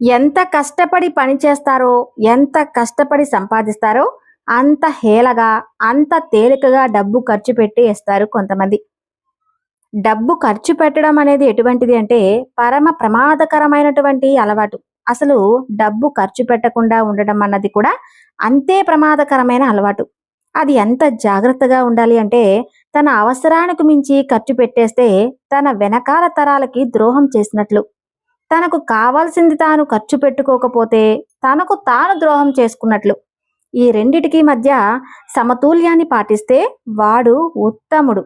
ఎంత కష్టపడి పని చేస్తారో ఎంత కష్టపడి సంపాదిస్తారో అంత హేళగా అంత తేలికగా డబ్బు ఖర్చు పెట్టి ఇస్తారు కొంతమంది. డబ్బు ఖర్చు పెట్టడం అనేది ఎటువంటిది అంటే పరమ ప్రమాదకరమైనటువంటి అలవాటు. అసలు డబ్బు ఖర్చు పెట్టకుండా ఉండడం అన్నది కూడా అంతే ప్రమాదకరమైన అలవాటు. అది ఎంత జాగ్రత్తగా ఉండాలి అంటే తన అవసరానికి మించి ఖర్చు పెట్టేస్తే తన వెనకాల తరాలకి ద్రోహం చేసినట్లు. తనకు కావాల్సింది తాను ఖర్చు పెట్టుకోకపోతే తనకు తాను ద్రోహం చేసుకున్నట్లు. ఈ రెండిటికి మధ్య సమతుల్యాన్ని పాటిస్తే వాడు ఉత్తముడు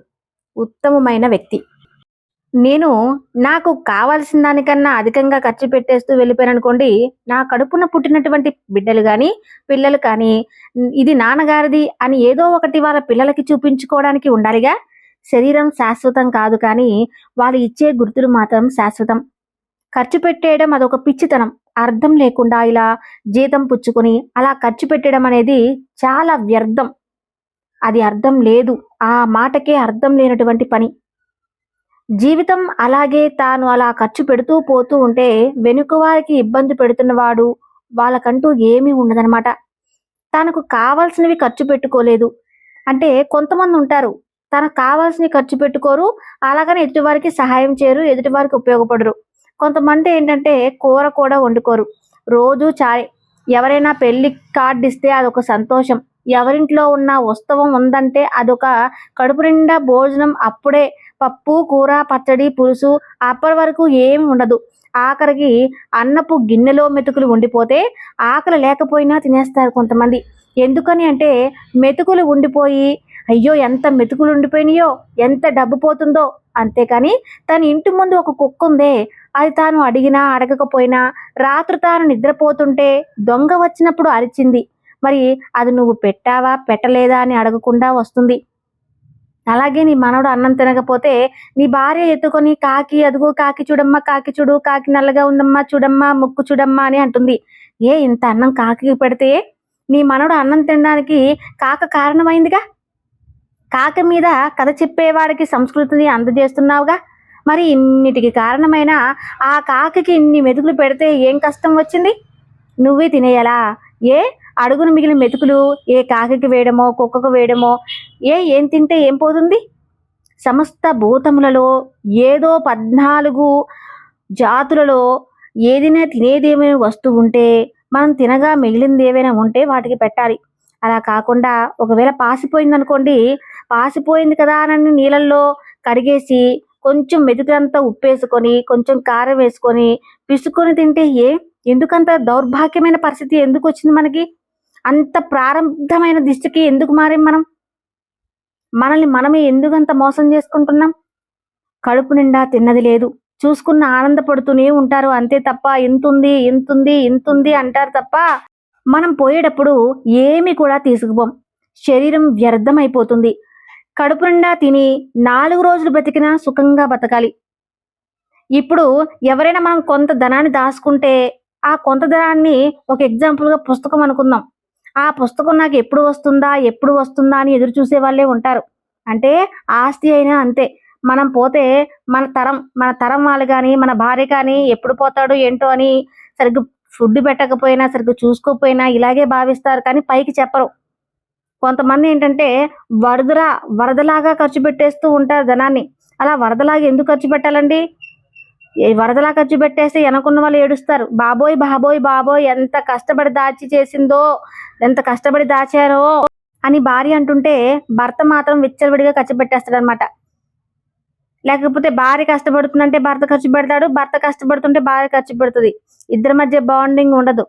ఉత్తమమైన వ్యక్తి. నేను నాకు కావాల్సిన దానికన్నా అధికంగా ఖర్చు పెట్టేస్తూ వెళ్ళిపోయాను అనుకోండి నా కడుపున పుట్టినటువంటి బిడ్డలు కానీ పిల్లలు కానీ ఇది నాన్నగారిది అని ఏదో ఒకటి వాళ్ళ పిల్లలకి చూపించుకోవడానికి ఉండాలిగా. శరీరం శాశ్వతం కాదు కానీ వాళ్ళు ఇచ్చే గుర్తులు మాత్రం శాశ్వతం. ఖర్చు పెట్టేయడం అదొక పిచ్చితనం. అర్థం లేకుండా ఇలా జీతం పుచ్చుకొని అలా ఖర్చు పెట్టడం అనేది చాలా వ్యర్థం. అది అర్థం లేదు. ఆ మాటకే అర్థం లేనటువంటి పని. జీవితం అలాగే తాను అలా ఖర్చు పెడుతూ పోతూ ఉంటే వెనుక వారికి ఇబ్బంది పెడుతున్నవాడు వాళ్ళకంటూ ఏమీ ఉండదనమాట తనకు కావాల్సినవి ఖర్చు పెట్టుకోలేదు. అంటే కొంతమంది ఉంటారు. తనకు కావాల్సినవి ఖర్చు పెట్టుకోరు. అలాగని ఎదుటివారికి సహాయం చేయరు. ఎదుటివారికి ఉపయోగపడరు. కొంతమంది ఏంటంటే కూర కూడా వండుకోరు. రోజు చాయ్. ఎవరైనా పెళ్ళి కార్డు ఇస్తే అదొక సంతోషం. ఎవరింట్లో ఉన్న ఉత్సవం ఉందంటే అదొక కడుపు నిండా భోజనం అప్పుడే. పప్పు కూర పచ్చడి పులుసు అప్పటి వరకు ఏమి ఉండదు. ఆఖరికి అన్నపు గిన్నెలో మెతుకులు ఉండిపోతే ఆకలి లేకపోయినా తినేస్తారు కొంతమంది. ఎందుకని అంటే మెతుకులు ఉండిపోయి అయ్యో ఎంత మెతుకులు ఉండిపోయినాయో ఎంత డబ్బు పోతుందో అంతేకాని తన ఇంటి ముందు ఒక కుక్క ఉందే అది తాను అడిగినా అడగకపోయినా రాత్రి తాను నిద్రపోతుంటే దొంగ వచ్చినప్పుడు అరిచింది. మరి అది నువ్వు పెట్టావా పెట్టలేదా అని అడగకుండా వస్తుంది. అలాగే నీ మనవడు అన్నం తినకపోతే నీ భార్య ఎత్తుకొని కాకి అదుగో కాకి చూడమ్మా కాకి చూడు కాకి నల్లగా ఉందమ్మా చూడమ్మా ముక్కు చూడమ్మా అని అంటుంది. ఏ ఇంత అన్నం కాకి పెడితే నీ మనవడు అన్నం తినడానికి కాక కారణమైందిగా? కాక మీద కథ చెప్పేవాడికి సంస్కృతిని అందజేస్తున్నావుగా? మరి ఇన్నిటికి కారణమైన ఆ కాకి ఇన్ని మెతుకులు పెడితే ఏం కష్టం వచ్చింది? నువ్వే తినేయాలా? ఏ అడుగును మిగిలిన మెతుకులు ఏ కాకి వేయడమో కుక్కకు వేయడమో ఏ ఏం తింటే ఏం పోతుంది? సమస్త భూతములలో ఏదో పద్నాలుగు జాతులలో ఏదైనా తినేదేమైనా వస్తువు ఉంటే మనం తినగా మిగిలింది ఏవైనా ఉంటే వాటికి పెట్టాలి. అలా కాకుండా ఒకవేళ పాసిపోయింది అనుకోండి పాసిపోయింది కదా అని నీళ్ళల్లో కడిగేసి కొంచెం మెతుకులంతా ఉప్పేసుకొని కొంచెం కారం వేసుకొని పిసుకొని తింటే ఏ ఎందుకంత దౌర్భాగ్యమైన పరిస్థితి ఎందుకు వచ్చింది మనకి? అంత ప్రారంభమైన దిష్టికి ఎందుకు మారాం మనం? మనల్ని మనమే ఎందుకంత మోసం చేసుకుంటున్నాం? కడుపు నిండా తిన్నది లేదు. చూసుకున్న ఆనందపడుతూనే ఉంటారు. అంతే తప్ప ఇంతుంది ఇంతుంది ఇంతుంది అంటారు తప్ప మనం పోయేటప్పుడు ఏమి కూడా తీసుకుపోం. శరీరం వ్యర్థమైపోతుంది. కడుపు నిండా తిని నాలుగు రోజులు బ్రతికినా సుఖంగా బతకాలి. ఇప్పుడు ఎవరైనా మనం కొంత ధనాన్ని దాచుకుంటే ఆ కొంత ధనాన్ని ఒక ఎగ్జాంపుల్గా పుస్తకం అనుకుందాం. ఆ పుస్తకం నాకు ఎప్పుడు వస్తుందా ఎప్పుడు వస్తుందా అని ఎదురు చూసే వాళ్ళే ఉంటారు. అంటే ఆస్తి అయినా అంతే. మనం పోతే మన తరం మన తరం వాళ్ళు కానీ మన భార్య కానీ ఎప్పుడు పోతాడు ఏంటో అని సరిగ్గా ఫుడ్ పెట్టకపోయినా సరిగ్గా చూసుకోకపోయినా ఇలాగే భావిస్తారు కానీ పైకి చెప్పరు. కొంతమంది ఏంటంటే వరదలా వరదలాగా ఖర్చు పెట్టేస్తూ ఉంటారు ధనాన్ని అలా వరదలాగా ఎందుకు ఖర్చు పెట్టాలండి? వరదలా ఖర్చు పెట్టేస్తే వెనకున్న వాళ్ళు ఏడుస్తారు. బాబోయ్ బాబోయ్ బాబోయ్ ఎంత కష్టపడి దాచి చేసిందో ఎంత కష్టపడి దాచారో అని భార్య అంటుంటే భర్త మాత్రం విచ్చలవిడిగా ఖర్చు పెట్టేస్తాడు అనమాట లేకపోతే భార్య కష్టపడుతుందంటే భర్త ఖర్చు పెడతాడు భర్త కష్టపడుతుంటే భార్య ఖర్చు పెడుతుంది. ఇద్దరి మధ్య బాండింగ్ ఉండదు.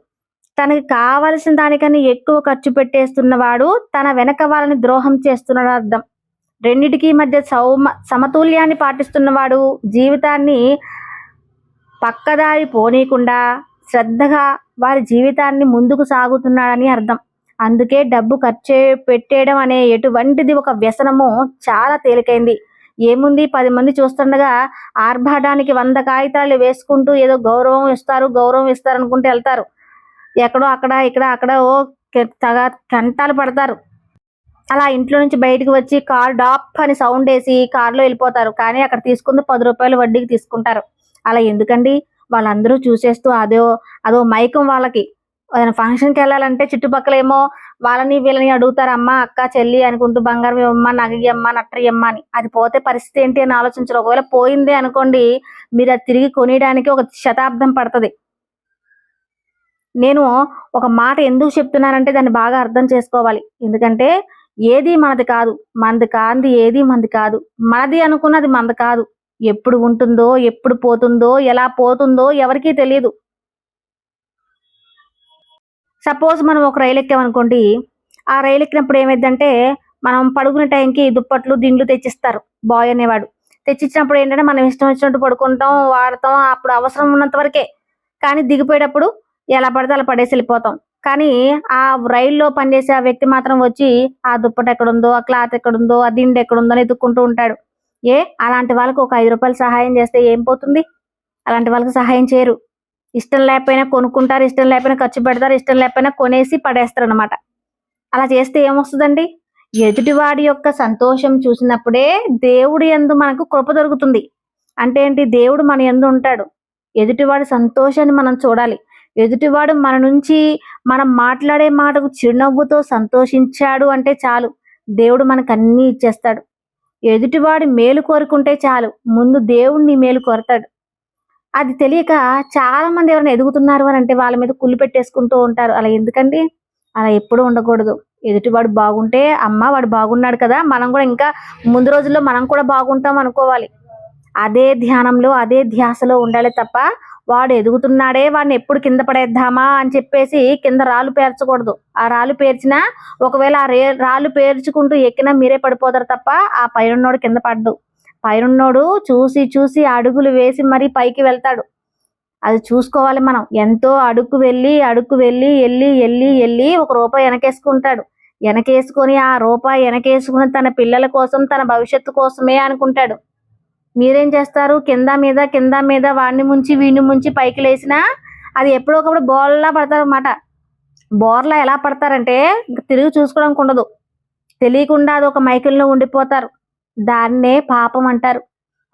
తనకి కావలసిన దానికన్నా ఎక్కువ ఖర్చు పెట్టేస్తున్నవాడు తన వెనక వాళ్ళని ద్రోహం చేస్తున్నాడు అర్థం. రెండిటికి మధ్య సౌమ సమతుల్యాన్ని పాటిస్తున్నవాడు జీవితాన్ని పక్కదారి పోనీయకుండా శ్రద్ధగా వారి జీవితాన్ని ముందుకు సాగుతున్నాడని అర్థం. అందుకే డబ్బు ఖర్చు పెట్టేయడం అనే ఎటువంటిది ఒక వ్యసనము చాలా తేలికైంది. ఏముంది? పది మంది చూస్తుండగా ఆర్భాటానికి వంద కాగితాలు వేసుకుంటూ ఏదో గౌరవం ఇస్తారు గౌరవం ఇస్తారు అనుకుంటూ వెళ్తారు. ఎక్కడో అక్కడ ఇక్కడ అక్కడ ఓ తగ కంటాలు పడతారు. అలా ఇంట్లో నుంచి బయటకు వచ్చి కార్ డాప్ అని సౌండ్ వేసి కార్లో వెళ్ళిపోతారు. కానీ అక్కడ తీసుకుంది పది రూపాయలు వడ్డీకి తీసుకుంటారు. అలా ఎందుకండి? వాళ్ళందరూ చూసేస్తూ అదో అదో మైకం వాళ్ళకి. ఏదైనా ఫంక్షన్కి వెళ్ళాలంటే చుట్టుపక్కల ఏమో వాళ్ళని వీళ్ళని అడుగుతారమ్మా అక్క చెల్లి అనుకుంటూ బంగారం ఇవ్వమ్మా నగగి అమ్మ నట్ర అమ్మ అని. అది పోతే పరిస్థితి ఏంటి అని ఆలోచించరు. ఒకవేళ పోయింది అనుకోండి మీరు అది తిరిగి కొనియడానికి ఒక శతాబ్దం పడుతుంది. నేను ఒక మాట ఎందుకు చెప్తున్నానంటే దాన్ని బాగా అర్థం చేసుకోవాలి. ఎందుకంటే ఏది మనది కాదు. మనది కాంది ఏది మనది కాదు. మనది అనుకున్నది మనది కాదు. ఎప్పుడు ఉంటుందో ఎప్పుడు పోతుందో ఎలా పోతుందో ఎవరికీ తెలియదు. సపోజ్ మనం ఒక రైలు ఎక్కామనుకోండి ఆ రైలు ఎక్కినప్పుడు ఏమైందంటే మనం పడుకునే టైంకి దుప్పట్లు దిండ్లు తెచ్చిస్తారు బాయ్ అనేవాడు. తెచ్చిచ్చినప్పుడు ఏంటంటే మనం ఇష్టం వచ్చినట్టు పడుకుంటాం వాడతాం అప్పుడు అవసరం ఉన్నంత వరకే. కానీ దిగిపోయేటప్పుడు ఎలా పడితే అలా పడేసి వెళ్ళిపోతాం. కానీ ఆ రైల్లో పనిచేసే ఆ వ్యక్తి మాత్రం వచ్చి ఆ దుప్పటి ఎక్కడుందో ఆ క్లాత్ ఎక్కడుందో ఆ దిండు ఎక్కడుందో అని ఎత్తుక్కుంటూ ఉంటాడు. ఏ? అలాంటి వాళ్ళకి ఒక ఐదు రూపాయలు సహాయం చేస్తే ఏం పోతుంది? అలాంటి వాళ్ళకి సహాయం చేయరు. ఇష్టం లేకపోయినా కొనుక్కుంటారు ఇష్టం లేకపోయినా ఖర్చు పెడతారు ఇష్టం లేకపోయినా కొనేసి పడేస్తారు అనమాట అలా చేస్తే ఏమొస్తుందండి? ఎదుటివాడి యొక్క సంతోషం చూసినప్పుడే దేవుడి యందు మనకు కృప దొరుకుతుంది. అంటే ఏంటి? దేవుడు మన యందు ఉంటాడు. ఎదుటివాడి సంతోషాన్ని మనం చూడాలి. ఎదుటివాడు మన నుంచి మనం మాట్లాడే మాటకు చిరునవ్వుతో సంతోషించాడు అంటే చాలు. దేవుడు మనకు అన్నీ ఇచ్చేస్తాడు. ఎదుటివాడి మేలు కోరుకుంటే చాలు. ముందు దేవుడిని మేలు కోరతాడు. అది తెలియక చాలా మంది ఎవరైనా ఎదుగుతున్నారు అని అంటే వాళ్ళ మీద కుళ్ళు పెట్టేసుకుంటూ ఉంటారు. అలా ఎందుకండి? అలా ఎప్పుడూ ఉండకూడదు. ఎదుటివాడు బాగుంటే అమ్మ వాడు బాగున్నాడు కదా మనం కూడా ఇంకా ముందు రోజుల్లో మనం కూడా బాగుంటాం అనుకోవాలి. అదే ధ్యానంలో అదే ధ్యాసలో ఉండాలి తప్ప వాడు ఎదుగుతున్నాడే వాడిని ఎప్పుడు కింద పడేద్దామా అని చెప్పేసి కింద రాళ్ళు పేర్చకూడదు. ఆ రాళ్ళు పేర్చినా ఒకవేళ ఆ రే రాళ్ళు పేర్చుకుంటూ ఎక్కినా మీరే పడిపోతారు తప్ప ఆ పైరున్నోడు కింద పడ్డు. పైనున్నోడు చూసి చూసి అడుగులు వేసి మరీ పైకి వెళ్తాడు. అది చూసుకోవాలి మనం. ఎంతో అడుగు వెళ్ళి అడుగు వెళ్ళి వెళ్ళి వెళ్ళి వెళ్ళి ఒక రూపాయి వెనకేసుకుంటాడు. వెనకేసుకొని ఆ రూపాయి వెనకేసుకుని తన పిల్లల కోసం తన భవిష్యత్తు కోసమే అనుకుంటాడు. మీరేం చేస్తారు? కింద మీద కింద మీద వాడిని ముంచి వీడిని ముంచి పైకి లేచినా అది ఎప్పుడో ఒకప్పుడు బోర్లా పడతారు అన్నమాట. బోర్లా ఎలా పడతారంటే తిరిగి చూసుకోవడానికి ఉండదు. తెలియకుండా అది ఒక మైకిల్లో ఉండిపోతారు. దాన్నే పాపం అంటారు.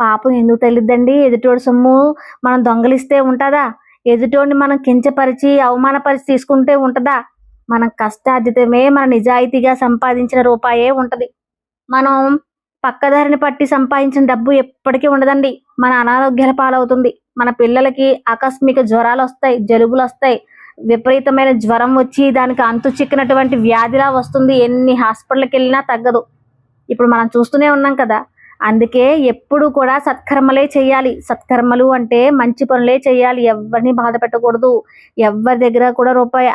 పాపం ఎందుకు తెలియదండి ఎదుటోడి సొమ్ము మనం దొంగలిస్తే ఉంటుందా? ఎదుటోడిని మనం కించపరిచి అవమానపరిచి తీసుకుంటే ఉంటుందా? మనం కష్టార్జితమే మన నిజాయితీగా సంపాదించిన రూపాయే ఉంటది. మనం పక్కదారిని పట్టి సంపాదించిన డబ్బు ఎప్పటికీ ఉండదండి. మన అనారోగ్యాల పాలవుతుంది. మన పిల్లలకి ఆకస్మిక జ్వరాలు వస్తాయి జలుబులు వస్తాయి విపరీతమైన జ్వరం వచ్చి దానికి అంతు చిక్కినటువంటి వ్యాధిలా వస్తుంది. ఎన్ని హాస్పిటల్కి వెళ్ళినా తగ్గదు. ఇప్పుడు మనం చూస్తూనే ఉన్నాం కదా అందుకే ఎప్పుడు కూడా సత్కర్మలే చేయాలి. సత్కర్మలు అంటే మంచి పనులే చేయాలి. ఎవరిని బాధ పెట్టకూడదు. ఎవరి దగ్గర కూడా రూపాయి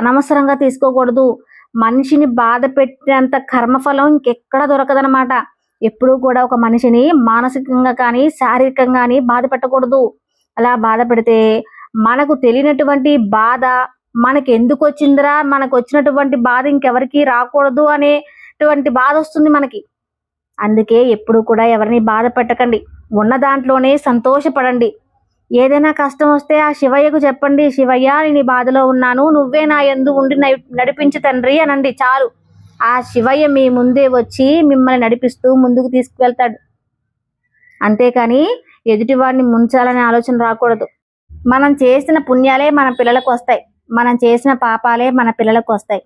అనవసరంగా తీసుకోకూడదు. మనిషిని బాధ పెట్టినంత కర్మఫలం ఇంకెక్కడ దొరకదనమాట ఎప్పుడూ కూడా ఒక మనిషిని మానసికంగా కానీ శారీరకంగా కానీ బాధ పెట్టకూడదు. అలా బాధ పెడితే మనకు తెలియనటువంటి బాధ మనకి ఎందుకు వచ్చిందిరా? మనకు వచ్చినటువంటి బాధ ఇంకెవరికి రాకూడదు అనే అటువంటి బాధ వస్తుంది మనకి. అందుకే ఎప్పుడు కూడా ఎవరిని బాధ పెట్టకండి. ఉన్న దాంట్లోనే సంతోషపడండి. ఏదైనా కష్టం వస్తే ఆ శివయ్యకు చెప్పండి శివయ్య నేను బాధలో ఉన్నాను. నువ్వే నా ఎందు ఉండి నడిపించు తండ్రి అనండి. చాలు. ఆ శివయ్య మీ ముందే వచ్చి మిమ్మల్ని నడిపిస్తూ ముందుకు తీసుకువెళ్తాడు. అంతేకాని ఎదుటివాడిని ముంచాలనే ఆలోచన రాకూడదు. మనం చేసిన పుణ్యాలే మన పిల్లలకు వస్తాయి. మనం చేసిన పాపాలే మన పిల్లలకు వస్తాయి.